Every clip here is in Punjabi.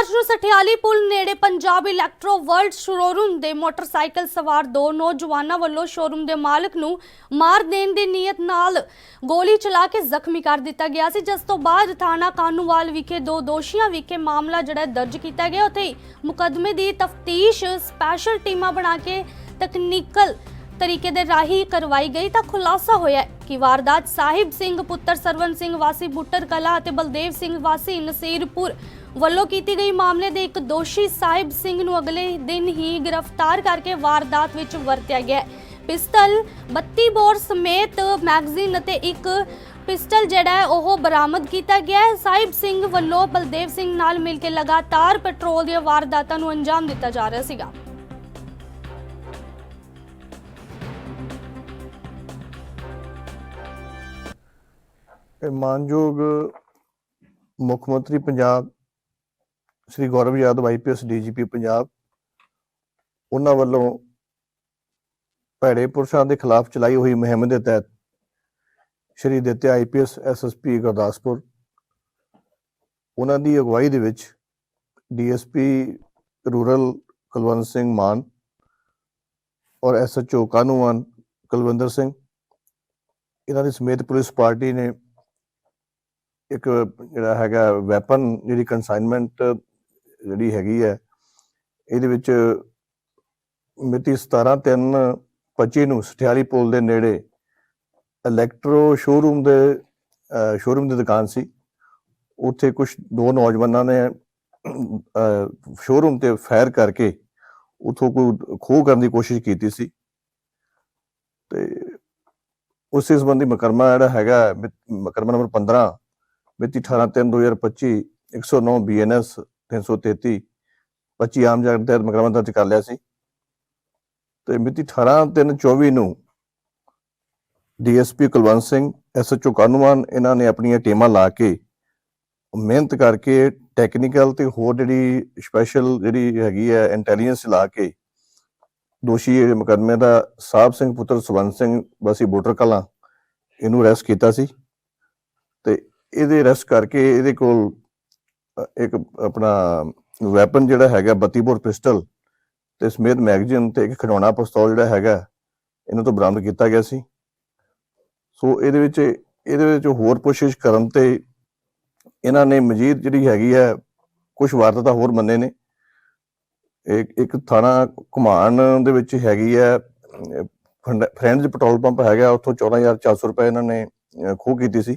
ਮਾਰਚ ਸਠਿਆਲੀ ਪੁਲ ਨੇੜੇ ਪੰਜਾਬ ਇਲੈਕਟ੍ਰੋ ਵਰਲਡ ਸ਼ੋਰੂਮ ਦੇ ਮੋਟਰਸਾਈਕਲ ਸਵਾਰ ਦੋ ਨੌਜਵਾਨਾਂ ਵੱਲੋਂ ਸ਼ੋਰੂਮ ਦੇ ਮਾਲਕ ਨੂੰ ਮਾਰ ਦੇਣ ਦੀ ਨੀਅਤ ਨਾਲ ਗੋਲੀ ਚਲਾ ਕੇ ਜ਼ਖਮੀ ਕਰ ਦਿੱਤਾ ਗਿਆ ਸੀ, ਜਿਸ ਤੋਂ ਬਾਅਦ ਥਾਣਾ ਕਾਨੂੰਵਾਲ ਵਿਖੇ ਦੋ ਦੋਸ਼ੀਆਂ ਵਿਖੇ ਮਾਮਲਾ ਜਿਹੜਾ ਦਰਜ ਕੀਤਾ ਗਿਆ। ਉੱਥੇ ਹੀ ਮੁਕੱਦਮੇ ਦੀ ਤਫਤੀਸ਼ ਸਪੈਸ਼ਲ ਟੀਮਾਂ ਬਣਾ ਕੇ ਤਕਨੀਕਲ ਤਰੀਕੇ ਦੇ ਰਾਹੀਂ ਕਰਵਾਈ ਗਈ ਤਾਂ ਖੁਲਾਸਾ ਹੋਇਆ। ਕੀ ਵਾਰਦਾਤ? ਸਾਹਿਬ ਸਿੰਘ, ਪੁੱਤਰ ਸਰਵਨ ਸਿੰਘ, ਵਾਸੀ ਬੁੱਟਰ ਕਲਾ ਅਤੇ ਬਲਦੇਵ ਸਿੰਘ, ਵਾਸੀ ਨਸੀਰਪੁਰ ਵੱਲੋਂ ਕੀਤੀ ਗਈ ਮਾਮਲੇ ਦੇ ਇੱਕ ਦੋਸ਼ੀ ਸਾਹਿਬ ਸਿੰਘ ਨੂੰ ਅਗਲੇ ਦਿਨ ਹੀ ਗ੍ਰਿਫਤਾਰ ਕਰਕੇ ਵਾਰਦਾਤ ਵਿੱਚ ਵਰਤਿਆ ਗਿਆ ਹੈ। ਪਿਸਤਲ 32 ਬੋਰ ਸਮੇਤ ਮੈਗਜ਼ੀਨ ਅਤੇ ਇੱਕ ਪਿਸਟਲ ਜਿਹੜਾ ਹੈ, ਉਹ ਬਰਾਮਦ ਕੀਤਾ ਗਿਆ ਹੈ। ਸਾਹਿਬ ਸਿੰਘ ਵੱਲੋਂ ਬਲਦੇਵ ਸਿੰਘ ਨਾਲ ਮਿਲ ਕੇ ਲਗਾਤਾਰ ਪੈਟਰੋਲ ਦੀਆਂ ਵਾਰਦਾਤਾਂ ਨੂੰ ਅੰਜਾਮ ਦਿੱਤਾ ਜਾ ਰਿਹਾ ਸੀਗਾ। ਮਾਨਯੋਗ ਮੁੱਖ ਮੰਤਰੀ ਪੰਜਾਬ, ਸ੍ਰੀ ਗੌਰਵ ਯਾਦਵ ਆਈਪੀਐਸ ਡੀਜੀਪੀ ਪੰਜਾਬ, ਉਹਨਾਂ ਵੱਲੋਂ ਭੈੜੇ ਪੁਰਸ਼ਾਂ ਦੇ ਖਿਲਾਫ ਚਲਾਈ ਹੋਈ ਮੁਹਿੰਮ ਦੇ ਤਹਿਤ ਸ਼੍ਰੀ ਦਿੱਤੇ ਆਈਪੀਐਸ ਐਸਐਸਪੀ ਗੁਰਦਾਸਪੁਰ। ਉਹਨਾਂ ਦੀ ਅਗਵਾਈ ਦੇ ਵਿੱਚ ਡੀਐਸਪੀ ਰੂਰਲ ਕੁਲਵੰਤ ਸਿੰਘ ਮਾਨ ਔਰ ਐਸਐਚਓ ਕਾਨੂੰਵਾਨ ਕੁਲਵਿੰਦਰ ਸਿੰਘ, ਇਹਨਾਂ ਦੀ ਸਮੇਤ ਪੁਲਿਸ ਪਾਰਟੀ ਨੇ ਇੱਕ ਜਿਹੜਾ ਹੈਗਾ ਵੈਪਨ ਜਿਹੜੀ ਕਨਸਾਈਨਮੈਂਟ ਜਿਹੜੀ ਹੈਗੀ ਹੈ, ਇਹਦੇ ਵਿੱਚ ਮਿਤੀ 17/3/25 ਨੂੰ ਸਠਿਆਲੀ ਪੁਲ ਦੇ ਨੇੜੇ ਇਲੈਕਟ੍ਰੋ ਸ਼ੋਰੂਮ ਦੇ ਸ਼ੋਰੂਮ ਦੀ ਦੁਕਾਨ ਸੀ। ਉੱਥੇ ਕੁਝ ਦੋ ਨੌਜਵਾਨਾਂ ਨੇ ਸ਼ੋਰੂਮ ਤੇ ਫਾਇਰ ਕਰਕੇ ਉਥੋਂ ਕੋਈ ਖੋਹ ਕਰਨ ਦੀ ਕੋਸ਼ਿਸ਼ ਕੀਤੀ ਸੀ। ਤੇ ਉਸੇ ਸੰਬੰਧੀ ਮਕਰਮਾ ਜਿਹੜਾ ਹੈਗਾ ਮਿ- ਮੁਕੱਦਮਾ ਨੰਬਰ 15 ਮਿਤੀ 18/3/2025 109 ਬੀਐਨਐਸ 333 25 ਆਮ ਜਗਤ ਤਹਿਤ ਮੁਕੱਦਮਾ ਦਰਜ ਕਰ ਲਿਆ ਸੀ। ਤੇ ਮਿਤੀ 18/3/24 ਨੂੰ ਡੀਐਸਪੀ ਕੁਲਵੰਤ ਸਿੰਘ ਐਸਐਚਓ ਕਾਨੂੰਵਾਨ ਇਹਨਾਂ ਨੇ ਆਪਣੀਆਂ ਟੀਮਾਂ ਲਾ ਕੇ ਮਿਹਨਤ ਕਰਕੇ ਟੈਕਨੀਕਲ ਤੇ ਹੋਰ ਜਿਹੜੀ ਸਪੈਸ਼ਲ ਜਿਹੜੀ ਹੈਗੀ ਹੈ ਇੰਟੈਲੀਜੈਂਸ ਲਾ ਕੇ ਦੋਸ਼ੀ ਇਹ ਮੁਕੱਦਮੇ ਦਾ ਸਾਹਿਬ ਸਿੰਘ ਪੁੱਤਰ ਸੁਵੰਤ ਸਿੰਘ, ਵਾਸੀ ਬੋਟਰ ਕਲਾਂ, ਇਹਨੂੰ ਅਰੈਸਟ ਕੀਤਾ ਸੀ। ਤੇ ਇਹਦੇ ਅਰੈਸਟ ਕਰਕੇ ਇਹਦੇ ਕੋਲ ਇੱਕ ਆਪਣਾ ਵੈਪਨ ਜਿਹੜਾ ਹੈਗਾ 32 ਬੋਰ ਪਿਸਟਲ ਤੇ ਸਮੇਤ ਮੈਗਜ਼ੀਨ ਤੇ ਇੱਕ ਖਿਡੌਣਾ ਪਿਸਤੌਲ ਜਿਹੜਾ ਹੈਗਾ, ਇਹਨਾਂ ਤੋਂ ਬਰਾਮਦ ਕੀਤਾ ਗਿਆ ਸੀ। ਸੋ ਇਹਦੇ ਵਿੱਚ ਇਹਦੇ ਵਿੱਚ ਹੋਰ ਕੋਸ਼ਿਸ਼ ਕਰਨ ਤੇ ਇਹਨਾਂ ਨੇ ਮਜੀਦ ਜਿਹੜੀ ਹੈਗੀ ਹੈ ਕੁਝ ਵਾਰਦਾਤਾਂ ਹੋਰ ਮੰਨੇ ਨੇ। ਇੱਕ ਇੱਕ ਥਾਣਾ ਘੁਮਾਣ ਦੇ ਵਿੱਚ ਹੈਗੀ ਹੈ ਫਰੈਂਡਸ ਪੈਟਰੋਲ ਪੰਪ ਹੈਗਾ, ਉੱਥੋਂ 14400 ਰੁਪਏ ਇਹਨਾਂ ਨੇ ਖੋਹ ਕੀਤੀ ਸੀ।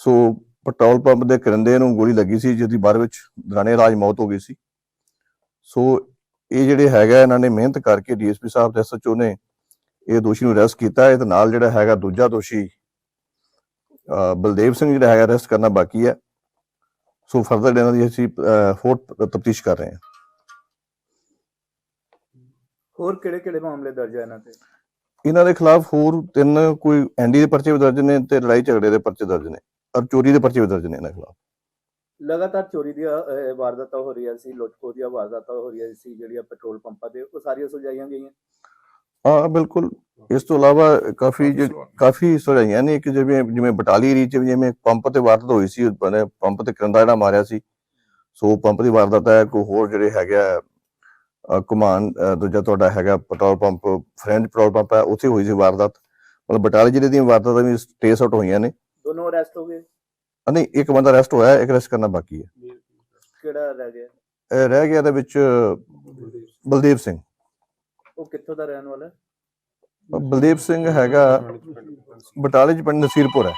ਸੋ ਪੈਟਰੋਲ ਪੰਪ ਦੇ ਕਰਿੰਦੇ ਨੂੰ ਗੋਲੀ ਲੱਗੀ ਸੀ ਜਿਹਦੀ ਬਾਅਦ ਵਿੱਚ ਦਰਾਨੇ ਰਾਜ ਮੌਤ ਹੋ ਗਈ ਸੀ। ਸੋ ਇਹ ਜਿਹੜੇ ਹੈਗਾ ਇਹਨਾਂ ਨੇ ਮਿਹਨਤ ਕਰਕੇ ਡੀਐਸਪੀ ਸਾਹਿਬ ਤੇ ਐਸਐਚਓ ਨੇ ਇਹ ਦੋਸ਼ੀ ਨੂੰ ਅਰੈਸਟ ਕੀਤਾ ਹੈ ਤੇ ਨਾਲ ਜਿਹੜਾ ਹੈਗਾ ਦੂਜਾ ਦੋਸ਼ੀ ਬਲਦੇਵ ਸਿੰਘ ਜਿਹੜਾ ਹੈਗਾ ਅਰੈਸਟ ਕਰਨਾ ਬਾਕੀ ਹੈ। ਸੋ ਫਰਦਰ ਇਹਨਾਂ ਦੀ ਅਸੀਂ ਹੋਰ ਤਫਤੀਸ਼ ਕਰ ਰਹੇ ਹਾਂ। ਹੋਰ ਕਿਹੜੇ ਕਿਹੜੇ ਮਾਮਲੇ ਦਰਜ ਹੈ ਇਹਨਾਂ ਤੇ? ਇਹਨਾਂ ਦੇ ਖਿਲਾਫ ਹੋਰ ਤਿੰਨ ਕੋਈ ਐਨਡੀ ਦੇ ਪਰਚੇ ਵੀ ਦਰਜ ਨੇ ਤੇ ਲੜਾਈ ਝਗੜੇ ਦੇ ਪਰਚੇ ਦਰਜ ਨੇ। ਔਰ ਚੋਰੀ ਦੇ ਪਰਚੇ ਵੀ ਦਰਜ ਨੇ ਇਹਨਾਂ ਖਿਲਾਫ। ਲਗਾਤਾਰ ਚੋਰੀ ਦੀਆਂ ਅਹ, ਵਾਰਦਾਤਾਂ ਹੋ ਰਹੀਆਂ ਸੀ ਲੁੱਟਖੋ ਦੀਆਂ ਵਾਰਦਾਤਾਂ ਹੋ ਰਹੀਆਂ ਸੀ ਜਿਹੜੀਆਂ ਪੈਟਰੋਲ ਪੰਪਾਂ ਤੇ ਉਹ ਸਾਰੀਆਂ ਸੁਲਝਾਈਆਂ ਗਈਆਂ। ਹਾਂ ਬਿਲਕੁਲ। ਇਸ ਤੋਂ ਇਲਾਵਾ ਕਾਫੀ ਜ- ਕਾਫੀ ਸੁਝਾਈਆਂ ਨੇ ਕਿ ਜਿਵੇਂ ਜਿਵੇਂ ਬਟਾਲੀ ਏਰੀਆ ਚ ਵੀ ਜਿਵੇਂ ਪੰਪ ਤੇ ਵਾਰਦਾਤ ਹੋਈ ਸੀ ਪੰਪ ਤੇ ਕਰੰਦਾ ਜਿਹੜਾ ਮਾਰਿਆ ਸੀ ਸੋ ਪੰਪ ਦੀ ਵਾਰਦਾਤ ਹੈ ਕੋਈ ਹੋਰ ਜਿਹੜੇ ਹੈਗਾ ਅ, ਦੂਜਾ ਤੁਹਾਡਾ ਹੈਗਾ petrol pump friend petrol pump ਹੈ ਉੱਥੇ ਹੋਈ ਸੀ ਵਾਰਦਾਤ। ਮਤਲਬ ਬਟਾਲੀ ਜ਼ਿਲ੍ਹੇ ਦੀਆਂ ਵਾਰਦਾਤਾਂ ਵੀ ਟੇਸ ਆਊਟ ਹੋਈਆਂ ਨੇ। ਦੋਨੋਂ ਅਰੈਸਟ ਹੋ ਗਏ? ਨਹੀਂ ਇੱਕ ਬੰਦਾ ਅਰੈਸਟ ਹੋਇਆ ਇੱਕ ਅਰੈਸਟ ਕਰਨਾ ਬਾਕੀ ਹੈ। ਕਿਹੜਾ ਰਹਿ ਗਿਆ? ਇਹ ਰਹਿ ਗਿਆ ਇਹਦੇ ਵਿੱਚ ਬਲਦੇਵ ਸਿੰਘ। ਉਹ ਕਿੱਥੋਂ ਦਾ ਰਹਿਣ ਵਾਲਾ? ਹੈ? ਬਲਦੇਵ ਸਿੰਘ ਹੈਗਾ ਬਟਾਲੇ ਚ ਪਿੰਡ ਨਸੀਰਪੁਰ ਹੈ।